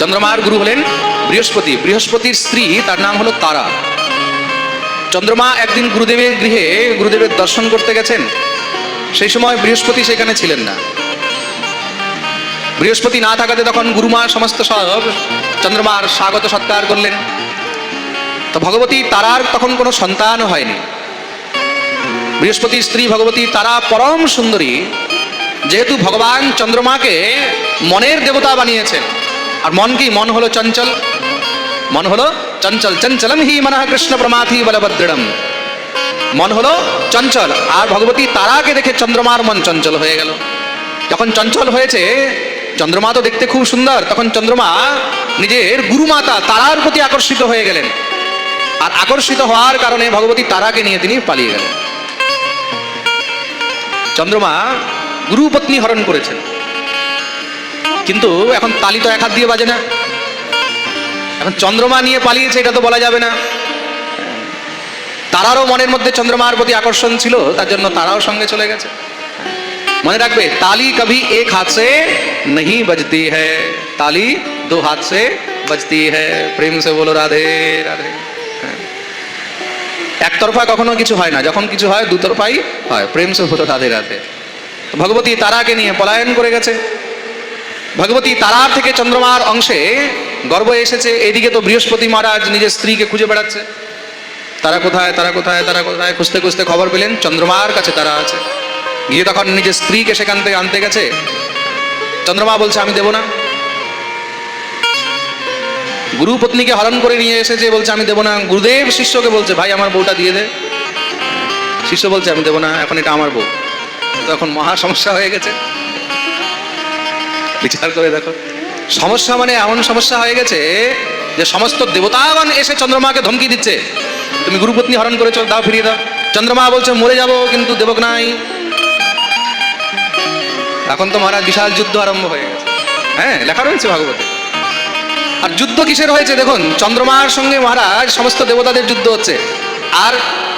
চন্দ্রমার গুরু হলেন বৃহস্পতি। বৃহস্পতির স্ত্রী, তার নাম হলো তারা। চন্দ্রমা একদিন গুরুদেবের গৃহে গুরুদেবের দর্শন করতে গেছেন। সেই সময় বৃহস্পতি সেখানে ছিলেন না। বৃহস্পতি না থাকাতে তখন গুরুমা সমস্ত সব চন্দ্রমার স্বাগত সৎকার করলেন। তো ভগবতী তারার তখন কোনো সন্তানও হয়নি। বৃহস্পতির স্ত্রী ভগবতী তারা পরম সুন্দরী, যেহেতু ভগবান চন্দ্রমাকে মনের দেবতা বানিয়েছেন। আর মন কি? মন হলো চঞ্চল। মন হলো চঞ্চল। চঞ্চলম হি মনঃ কৃষ্ণ প্রমাথি বলভদ্রম মন হলো চঞ্চল। আর ভগবতী তারাকে দেখে চন্দ্রমার মন চঞ্চল হয়ে গেল। যখন চঞ্চল হয়েছে, চন্দ্রমা তো দেখতে খুব সুন্দর। তখন চন্দ্রমা নিজের গুরুমাতা তারার প্রতি আকর্ষিত হয়ে গেলেন। আর আকর্ষিত হওয়ার কারণে ভগবতী তারাকে নিয়ে তিনি পালিয়ে গেলেন। চন্দ্রমা গুরুপত্নী হরণ করেছেন। কিন্তু এখন তালি তো এক হাত দিয়ে বাজে না। এখন চন্দ্রমা নিয়ে পালিয়েছে, এটা তো বলা যাবে না। তারারও মনের মধ্যে চন্দ্রমার প্রতি আকর্ষণ ছিল, তার জন্য তারাও সঙ্গে চলে গেছে। মনে রাখবে, তালি কবি এক হাত সে নহি বাজতি হ্যাঁ তালি দু হাত সে বাজতি হ্যাঁ প্রেম সে বলো রাধে রাধে। হ্যাঁ। একতরফা কখনো কিছু হয় না, যখন কিছু হয় দুতরফাই হয়, প্রেম সে হতো রাধে রাধে। ভগবতী তারাকে নিয়ে পলায়ন করে গেছে। ভগবতী তারার থেকে চন্দ্রমার অংশে গর্ব এসেছে, এদিকে তো বৃহস্পতি মহারাজ নিজের স্ত্রীকে খুঁজে বেড়াচ্ছে। তারা কোথায় তারা কোথায় তারা কোথায়, খুঁজতে খুঁজতে খবর পেলেন, চন্দ্রমার কাছে তারা আছে। গিয়ে তখন নিজের স্ত্রীকে সেখান থেকে আনতে গেছে। চন্দ্রমা বলছে, আমি দেব না। গুরু পত্নীকে হরণ করে নিয়ে এসেছে, বলছে, আমি দেবো না। গুরুদেব শিষ্যকে বলছে, ভাই, আমার বউটা দিয়ে দে। শিষ্য বলছে, আমি দেবো না, এখন এটা আমার বউ। তখন মহা সমস্যা হয়ে গেছে। বিচার করে দেখো। সমস্যা মানে এমন সমস্যা হয়ে গেছে যে সমস্ত দেবতাগণ এসে চন্দ্রমাকে ধমকি দিচ্ছে। তুমি গুরুপত্নী হরণ করেছ দাও ফিরিয়ে দাও। চন্দ্রমা বলছে, মরে যাব, কিন্তু দেবক নাই। এখন তো মহারাজ বিশাল যুদ্ধ আরম্ভ হয়ে গেছে। হ্যাঁ লেখা রয়েছে ভাগবত। আর যুদ্ধ কিসের হয়েছে দেখুন, চন্দ্রমার সঙ্গে মহারাজ সমস্ত দেবতাদের যুদ্ধ হচ্ছে। আর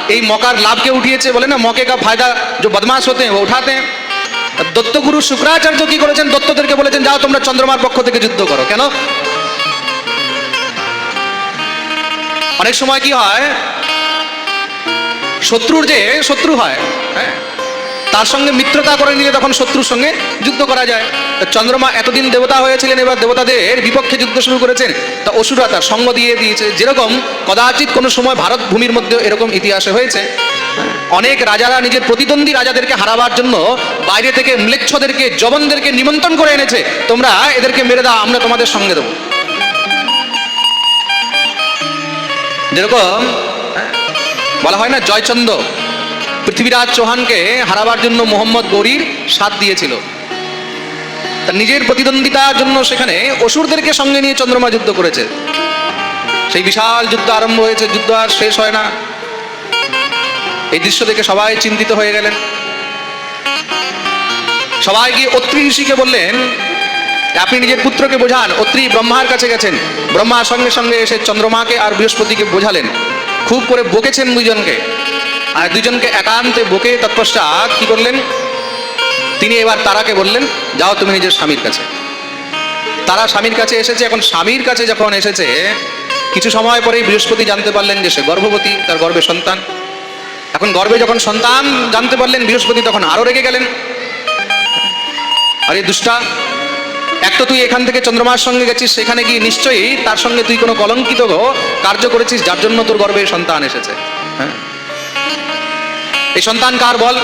এই মকার লাভকে উঠিয়েছে বলে না মকে কা ফায়দা, যে বদমাশ হতে উঠাতে। দত্তগুরু শুক্রাচার্য কি করেছেন? দত্তদেরকে বলেছেন, যাও তোমরা চন্দ্রমার পক্ষ থেকে যুদ্ধ করো। কেন? অনেক সময় কি হয়, শত্রুর যে শত্রু হয় হ্যাঁ তার সঙ্গে মিত্রতা করে নিলে তখন শত্রুর সঙ্গে যুদ্ধ করা যায়। চন্দ্রমা এতদিন দেবতা হয়েছিলেন, এবার দেবতাদের বিপক্ষে যুদ্ধ শুরু করেছেন। তা অসুরা তার সঙ্গ দিয়ে দিয়েছে। যেরকম, কদাচিৎ কোনো সময় ভারত ভূমির মধ্যে এরকম ইতিহাসে হয়েছে। অনেক রাজারা নিজের প্রতিদ্বন্দ্বী রাজাদেরকে হারাবার জন্য বাইরে থেকে ম্লেচ্ছদেরকে জবনদেরকে নিমন্ত্রণ করে এনেছে। তোমরা এদেরকে মেরে দাও আমরা তোমাদের সঙ্গে দেবো। যেরকম হ্যাঁ, বলা হয় না জয়চন্দ পৃথিবীরাজ চৌহানকে হারাবার জন্য মোহাম্মদ গৌরীর সাথ দিয়েছিল। তার নিজের প্রতিদ্বন্দ্বিতার জন্য সেখানে অসুরদেরকে সঙ্গে নিয়ে চন্দ্রমা যুদ্ধ করেছে। সেই বিশাল যুদ্ধ আরম্ভ হয়েছে যুদ্ধ আর শেষ হয় না। এই দৃশ্য দেখে সবাই চিন্তিত হয়ে গেলেন। সবাই গিয়ে অত্রি ঋষিকে বললেন, আপনি নিজের পুত্রকে বোঝান। অত্রি ব্রহ্মার কাছে গেছেন। ব্রহ্মার সঙ্গে সঙ্গে এসে চন্দ্রমাকে আর বৃহস্পতিকে বোঝালেন। খুব করে বকেছেন দুজনকে আর দুজনকে একান্তে বকে তৎপশ্চাৎ কি করলেন? তিনি এবার তারাকে বললেন, যাও তুমি নিজের স্বামীর কাছে। তারা স্বামীর কাছে এসেছে। এখন স্বামীর কাছে যখন এসেছে, কিছু সময় পরেই বৃহস্পতি জানতে পারলেন যে সে গর্ভবতী, তার গর্ভে সন্তান। এখন গর্ভে যখন সন্তান জানতে পারলেন, বৃহস্পতি তখন আরও রেগে গেলেন। আরে দুষ্টা, এক তো তুই এখান থেকে চন্দ্রমার সঙ্গে গেছিস, সেখানে গিয়ে নিশ্চয়ই তার সঙ্গে তুই কোনো কলঙ্কিত কার্য করেছিস, যার জন্য তোর গর্বে সন্তান এসেছে। হ্যাঁ? এই সন্তান কার বল?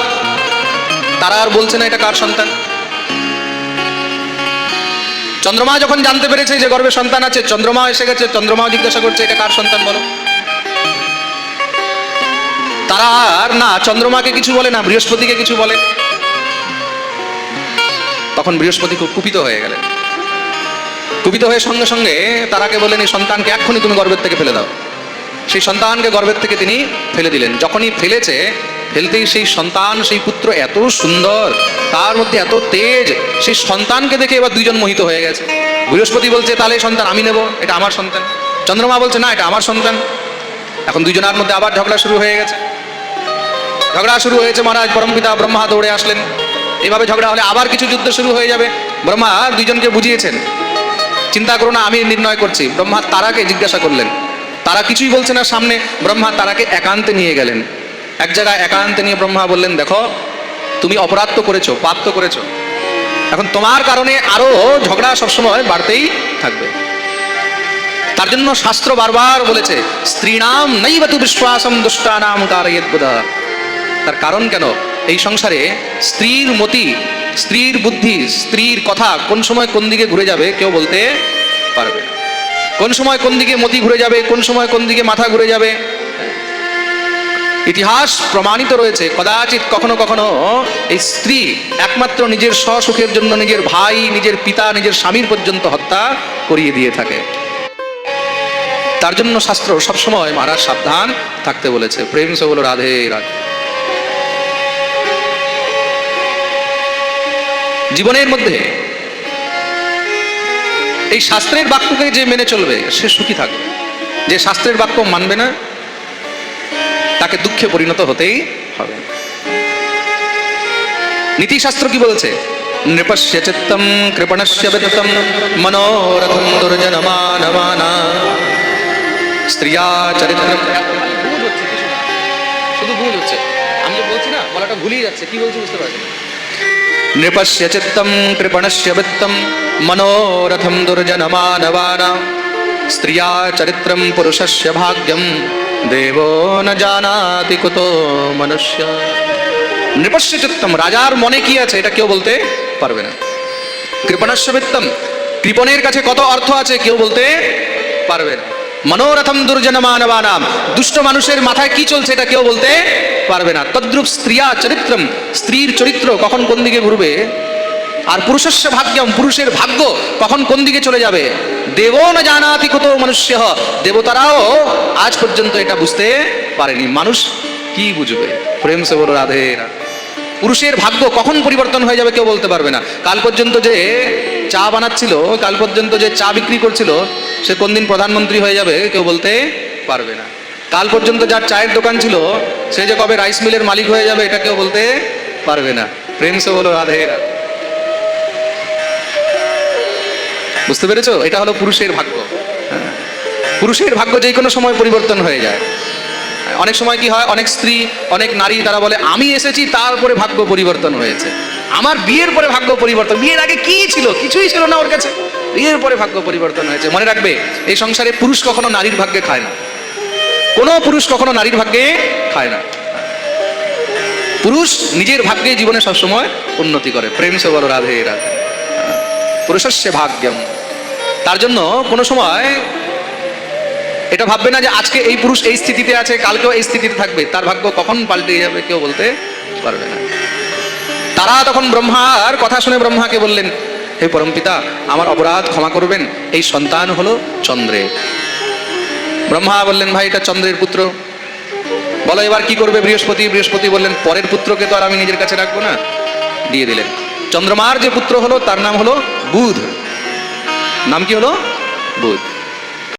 তারা আর বলছে না এটা কার সন্তান? চন্দ্রমা যখন জানতে পেরেছে যে গর্বে সন্তান আছে, চন্দ্রমা এসে গেছে, চন্দ্রমাও জিজ্ঞাসা করছে, এটা কার সন্তান বলো? তারা আর না, চন্দ্রমাকে কিছু বলে না, বৃহস্পতিকে কিছু বলে। তখন বৃহস্পতি খুব কুপিত হয়ে গেলেন। কুপিত হয়ে সঙ্গে সঙ্গে তারাকে বললেন, এই সন্তানকে এক্ষুনি তুমি গর্বের থেকে ফেলে দাও। সেই সন্তানকে গর্বের থেকে তিনি ফেলে দিলেন। যখনই ফেলেছে, ফেলতেই সেই সন্তান, সেই পুত্র এত সুন্দর, তার মধ্যে এত তেজ, সেই সন্তানকে দেখে এবার দুইজন মোহিত হয়ে গেছে। বৃহস্পতি বলছে, তাহলে সন্তান আমি নেব, এটা আমার সন্তান। চন্দ্রমা বলছে, না, এটা আমার সন্তান। এখন দুইজনের মধ্যে আবার ঝগড়া শুরু হয়ে গেছে। ঝগড়া শুরু হয়েছে মহারাজ পরমপিতা ব্রহ্মা দৌড়ে আসলেন। এভাবে ঝগড়া হলে আবার কিছু যুদ্ধ শুরু হয়ে যাবে। ব্রহ্মা দুইজনকে বুঝিয়েছেন। চিন্তা করো না, আমি নির্ণয় করছি। ব্রহ্মা তারাকে জিজ্ঞাসা করলেন। তারা কিছুই বলছে না সামনে। ব্রহ্মা তারাকে একান্তে নিয়ে গেলেন। এক জায়গায় একান্তে নিয়ে ব্রহ্মা বললেন, দেখো, তুমি অপরাধ তো করেছ, পাপ তো করেছ। এখন তোমার কারণে আরও ঝগড়া সবসময় বাড়তেই থাকবে। তার জন্য শাস্ত্র বারবার বলেছে স্ত্রীণাম নৈবতু বিশ্বাসম দুষ্টানাম কারয়েদ বুধা তার কারণ কেন? এই সংসারে স্ত্রীর মতি, স্ত্রীর বুদ্ধি, স্ত্রীর কথা কোন সময় কোন দিকে ঘুরে যাবে কেউ বলতে পারবে কোন সময় কোন দিকে মতি ঘুরে যাবে, কোন সময় কোন দিকে মাথা ঘুরে যাবে? ইতিহাস প্রমাণিত রয়েছে, কদাচিৎ কখনো কখনো এই স্ত্রী একমাত্র নিজের স্বসুখের জন্য নিজের ভাই, নিজের পিতা, নিজের স্বামীর পর্যন্ত হত্যা করিয়ে দিয়ে থাকে। তার জন্য শাস্ত্র সবসময় মহারাজ সাবধান থাকতে বলেছে। প্রেম সে বলো রাধে রাধে। জীবনের মধ্যে এই শাস্ত্রের বাক্যকে যে মেনে চলবে, সে সুখী থাকবে। যে শাস্ত্রের বাক্য মানবে না, তাকে দুঃখে পরিণত হতেই হবে। নীতিশাস্ত্র কি বলছে? নৃপস্য চিত্তম, কৃপণস্য বিততম মনোরথম দুর্জনমানমানা। স্ত্রিয়া চরিত্র শুধু ভুল হচ্ছে। আমি বলছি না, বলাটা ভুলিয়ে যাচ্ছে। কি বলছি বুঝতে পারছি নৃপস্য চিত্তম কৃপণস্য বিত্তম মনোরথম দুর্জনমানবানা স্ত্রিয়া চরিত্রম পুরুষস্য ভাগ্যম দেবো ন জানাতি কুতো মনুষ্য নৃপস্য চিত্তম রাজার মনে কি আছে এটা কেউ বলতে পারবে না কৃপণস্য কৃপণের কাছে কত অর্থ আছে কেউ বলতে পারবে না মনোরথম দুর্জন মানবানাম দুষ্ট মানুষের মাথায় কি চলছে এটা কেউ বলতে পারবে না। তদ্রুপ স্ত্রিয়া চরিত্রম, স্ত্রীর চরিত্র কখন কোন দিকে ঘুরবে? আর পুরুষস্য ভাগ্যম, পুরুষের ভাগ্য কখন কোন দিকে চলে যাবে? দেব না জানাতি কত মনুষ্য। দেবতারাও আজ পর্যন্ত এটা বুঝতে পারেনি। মানুষ কি বুঝবে? প্রেম সে বলো রাধে রাধে পুরুষের ভাগ্য কখন পরিবর্তন হয়ে যাবে কেউ বলতে পারবে না। কাল পর্যন্ত যে চা বানাচ্ছিল, কাল পর্যন্ত যে চা বিক্রি করছিল সে কোন দিন প্রধানমন্ত্রী হয়ে যাবে কেউ বলতে পারবে না। কাল পর্যন্ত যার চায়ের দোকান ছিল, সে যে কবে রাইস মিলের মালিক হয়ে যাবে এটা কেউ বলতে পারবে না। প্রেম সে বলো রাধে বুঝতে পেরেছ? এটা হলো পুরুষের ভাগ্য। পুরুষের ভাগ্য যে কোনো সময় পরিবর্তন হয়ে যায়। অনেক সময় কি হয়, অনেক স্ত্রী, অনেক নারী তারা বলে, আমি এসেছি তারপরে ভাগ্য পরিবর্তন হয়েছে। আমার বিয়ের পরে ভাগ্য পরিবর্তন, বিয়ের আগে কি ছিল? কিছুই ছিল না ওর কাছে। বিয়ের পরে ভাগ্য পরিবর্তন হয়েছে। মনে রাখবে, এই সংসারে পুরুষ কখনো নারীর ভাগ্যে খায় না। কোনো পুরুষ কখনো নারীর ভাগ্যে খায় না। পুরুষ নিজের ভাগ্যে জীবনে সবসময় উন্নতি করে। প্রেম সে বলো, রাধে রাধে। পুরুষস্য ভাগ্যম। তার জন্য কোনো সময় এটা ভাববে না যে আজকে এই পুরুষ এই স্থিতিতে আছে, কালকেও এই স্থিতিতে থাকবে। তার ভাগ্য কখন পাল্টে যাবে কেউ বলতে পারবে না। তারা তখন ব্রহ্মার কথা শুনে ব্রহ্মাকে বললেন হে পরমপিতা আমার অপরাধ ক্ষমা করবেন। এই সন্তান হলো চন্দ্রে। ব্রহ্মা বললেন, ভাই, এটা চন্দ্রের পুত্র। বলো, এবার কি করবে বৃহস্পতি? বৃহস্পতি বললেন, পরের পুত্রকে তো আর আমি নিজের কাছে রাখব না। দিয়ে দিলেন। চন্দ্রমার যে পুত্র হলো, তার নাম হলো বুধ। নাম কি হলো? বুধ।